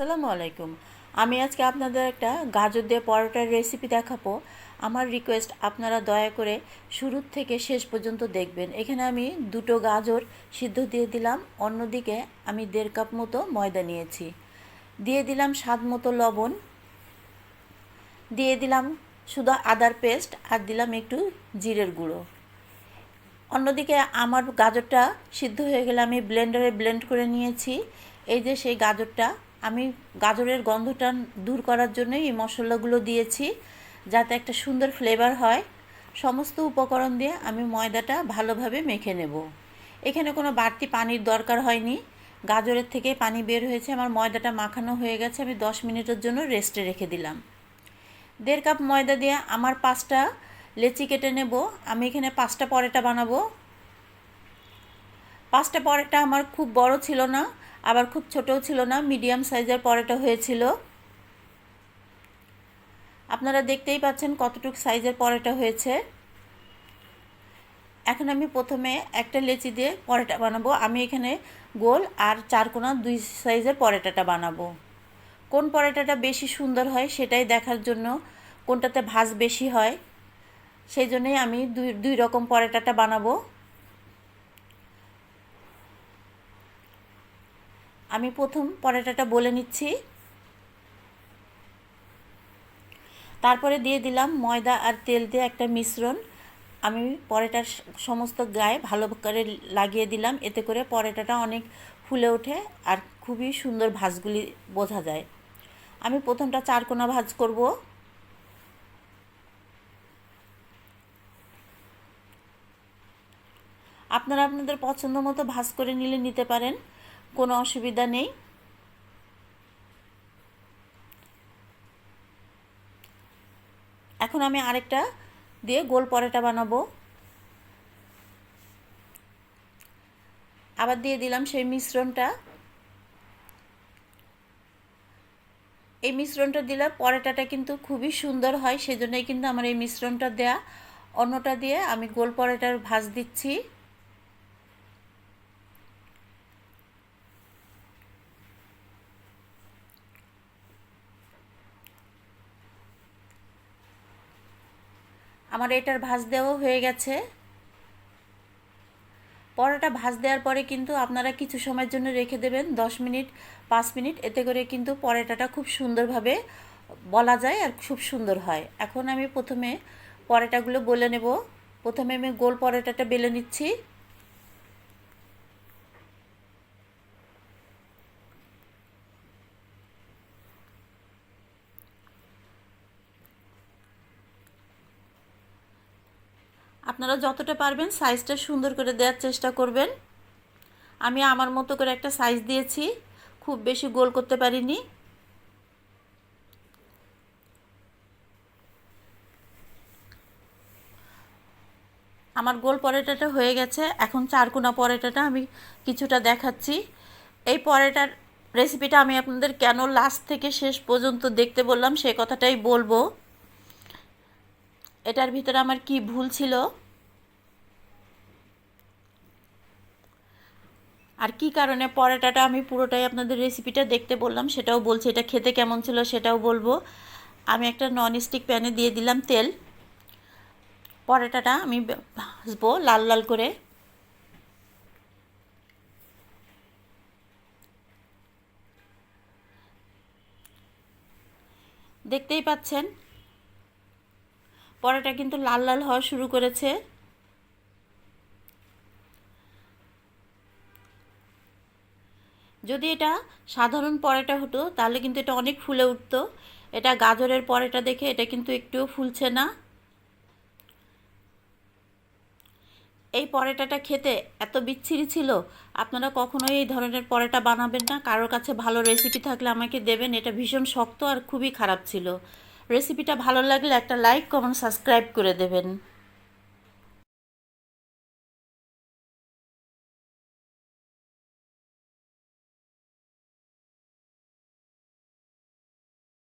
আসসালামু আলাইকুম। আমি আজকে আপনাদের একটা গাজর দিয়ে পরোটার রেসিপি দেখাবো। আমার রিকোয়েস্ট আপনারা দয়া করে শুরুর থেকে শেষ পর্যন্ত দেখবেন। এখানে আমি দুটো গাজর সিদ্ধ দিয়ে দিলাম, অন্যদিকে আমি দেড় কাপ মতো ময়দা নিয়েছি। দিয়ে দিলাম স্বাদ মতো লবণ। দিয়ে দিলাম শুধু আদার পেস্ট আর দিলাম একটু জিরের গুঁড়ো। অন্যদিকে আমার গাজরটা সিদ্ধ হয়ে গেলে আমি ব্লেন্ডারে ব্লেন্ড করে নিয়েছি। এই যে সেই গাজরটা আমি গাজরের গন্ধটা দূর করার জন্যই এই মশলাগুলো দিয়েছি, যাতে একটা সুন্দর ফ্লেভার হয়। সমস্ত উপকরণ দিয়ে আমি ময়দাটা ভালোভাবে মেখে নেব। এখানে কোনো বাড়তি পানির দরকার হয়নি। গাজরের থেকে পানি বের হয়েছে, আমার ময়দাটা মাখানো হয়ে গেছে, আমি দশ মিনিটের জন্য রেস্টে রেখে দিলাম। দেড় কাপ ময়দা দিয়ে আমার পাঁচটা লেচি কেটে নেব। আমি এখানে পাঁচটা পরোটা বানাবো। পাঁচটা পরোটা আমার খুব বড় ছিল না আবার খুব ছোটও ছিল না, মিডিয়াম সাইজের পরোটা হয়েছিল। আপনারা দেখতেই পাচ্ছেন কতটুকু সাইজের পরোটা হয়েছে। এখন আমি প্রথমে একটা লেচি দিয়ে পরোটা বানাবো। আমি এখানে গোল আর চারকোনা দুই সাইজের পরোটাটা বানাবো। কোন পরোটাটা বেশি সুন্দর হয় সেটাই দেখার জন্য কোনটাতে ভাজ বেশি হয়, সেই জন্যই আমি দুই দুই রকম পরোটাটা বানাবো। আমি প্রথম পরোটাটা বলে নিচ্ছি। তারপরে দিয়ে দিলাম ময়দা আর তেল দিয়ে একটা মিশ্রণ। আমি পরোটার সমস্ত গায়ে ভালো করে লাগিয়ে দিলাম, এতে করে পরোটাটা অনেক ফুলে ওঠে আর খুবই সুন্দর ভাজগুলি বোঝা যায়। আমি প্রথমটা চারকোনা ভাজ করব। আপনারা আপনাদের পছন্দ মতো ভাজ করে নিলে নিতে পারেন। কোনো অসুবিধা নেই। এখন আমি আরেকটা দিয়ে গোল পরোটা বানাবো। আবার দিয়ে দিলাম সেই মিশ্রণটা। এই মিশ্রণটা দিলে পরোটাটা কিন্তু খুবই সুন্দর হয়, সেজন্যই কিন্তু আমার এই মিশ্রণটা দেয়া। অন্যটা দিয়ে আমি গোল পরোটার ভাজ দিচ্ছি। আমার এটার ভাজ দেওয়া হয়ে গেছে। পরোটা ভাজ দেওয়ার পরে কিন্তু আপনারা কিছু সময়ের জন্য রেখে দেবেন, দশ মিনিট, পাঁচ মিনিট। এতে করে কিন্তু পরোটাটা খুব সুন্দরভাবে বলা যায় আর খুব সুন্দর হয়। এখন আমি প্রথমে পরোটাগুলো বলে নেব। প্রথমে আমি গোল পরোটাটা বেলে নিচ্ছি। আপনারা যতটা পারবেন সাইজটা সুন্দর করে দেওয়ার চেষ্টা করবেন। আমি আমার মতো করে একটা সাইজ দিয়েছি, খুব বেশি গোল করতে পারিনি। আমার গোল পরোটাটা হয়ে গেছে, এখন চারকোনা পরোটাটা আমি কিছুটা দেখাচ্ছি। এই পরোটার রেসিপিটা আমি আপনাদের কেন লাস্ট থেকে শেষ পর্যন্ত দেখতে বললাম, সে কথাটাই বলব। এটার ভিতরে আমার কি ভুল ছিল? আর কি কারণে পরোটাটা আমি পুরোটাই আপনাদের রেসিপিটা দেখতে বললাম, সেটাও বলছি, এটা খেতে কেমন ছিল সেটাও বলব। আমি একটা নন স্টিক প্যানে দিয়ে দিলাম তেল। পরোটাটা আমি ভাজবো লাল লাল করে। দেখতেই পাচ্ছেন, পরোটা কিন্তু লাল লাল হওয়া শুরু করেছে। যদি এটা সাধারণ পরোটা হতো, তাহলে কিন্তু এটা অনেক ফুলে উঠতো। এটা গাজরের পরোটা দেখে এটা কিন্তু একটুও ফুলছে না। এই পরোটাটা খেতে এত বিচ্ছিরি ছিল, আপনারা কখনোই এই ধরনের পরোটা বানাবেন না। কারোর কাছে ভালো রেসিপি থাকলে আমাকে দেবেন, এটা ভীষণ শক্ত আর খুবই খারাপ ছিল। রেসিপিটা ভালো লাগলে একটা লাইক কমেন্ট সাবস্ক্রাইব করে দেবেন।